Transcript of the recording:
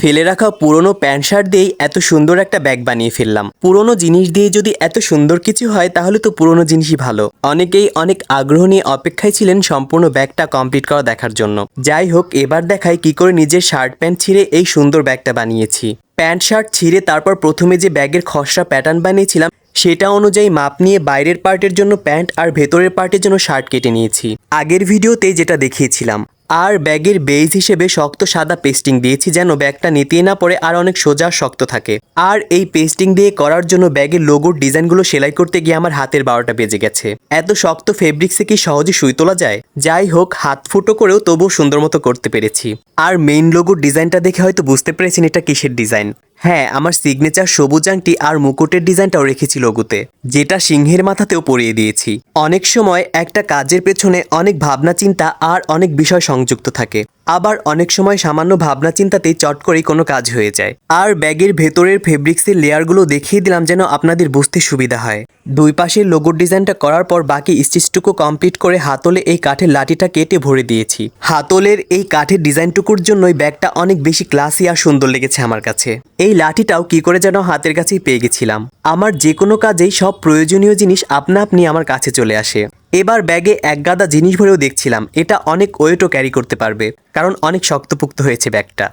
ফেলে রাখা পুরনো প্যান্ট শার্ট দিয়েই এত সুন্দর একটা ব্যাগ বানিয়ে ফেললাম। পুরনো জিনিস দিয়ে যদি এত সুন্দর কিছু হয়, তাহলে তো পুরনো জিনিসই ভালো। অনেকেই অনেক আগ্রহ নিয়ে অপেক্ষায় ছিলেন সম্পূর্ণ ব্যাগটা কমপ্লিট করা দেখার জন্য। যাই হোক, এবার দেখাই কি করে নিজের শার্ট প্যান্ট ছিঁড়ে এই সুন্দর ব্যাগটা বানিয়েছি। প্যান্ট শার্ট ছিঁড়ে তারপর প্রথমে যে ব্যাগের খসড়া প্যাটার্ন বানিয়েছিলাম, সেটা অনুযায়ী মাপ নিয়ে বাইরের পার্টের জন্য প্যান্ট আর ভেতরের পার্টের জন্য শার্ট কেটে নিয়েছি। আগের ভিডিওতে যেটা দেখিয়েছিলাম আর ব্যাগের বেজ হিসেবে শক্ত সাদা পেস্টিং দিয়েছি যেন ব্যাগটা নিতে না পড়ে আর অনেক সোজা শক্ত থাকে। আর এই পেস্টিং দিয়ে করার জন্য ব্যাগের লোগোর ডিজাইনগুলো সেলাই করতে গিয়ে আমার হাতের বারোটা বেজে গেছে। এত শক্ত ফেব্রিক্সে কি সহজে সুই তোলা যায়? যাই হোক, হাত ফুটো করেও তবুও সুন্দর মতো করতে পেরেছি। আর মেইন লোগোর ডিজাইনটা দেখে হয়তো বুঝতে পেরেছেন এটা কিসের ডিজাইন। হ্যাঁ আমার সিগনেচার সবুজ আংটি আর মুকুটের ডিজাইনটাও রেখেছি লোগোতে, যেটা সিংহের মাথাতেও পরিয়ে দিয়েছি। অনেক সময় একটা কাজের পেছনে অনেক ভাবনা চিন্তা আর অনেক বিষয় সংযুক্ত থাকে। আবার অনেক সময় সামান্য ভাবনা চিন্তাতেই চট করেই কোনো কাজ হয়ে যায়। আর ব্যাগের ভেতরের ফেব্রিক্সের লেয়ারগুলো দেখিয়ে দিলাম যেন আপনাদের বুঝতে সুবিধা হয়। দুই পাশের লোগোর ডিজাইনটা করার পর বাকি স্টিচটুকু কমপ্লিট করে হাতলে এই কাঠের লাঠিটা কেটে ভরে দিয়েছি। হাতলের এই কাঠের ডিজাইনটুকুর জন্যই ব্যাগটা অনেক বেশি ক্লাসি আর সুন্দর লেগেছে আমার কাছে। এই লাঠিটাও কি করে যেন হাতের কাছেই পেয়ে গেছিলাম। আমার যে কোনো কাজেই সব প্রয়োজনীয় জিনিস আপনা আপনি আমার কাছে চলে আসে। এবার ব্যাগে এক গাদা জিনিস ভরেও দেখছিলাম, এটা অনেক ওয়েটও ক্যারি করতে পারবে, কারণ অনেক শক্তপুক্ত হয়েছে ব্যাগটা।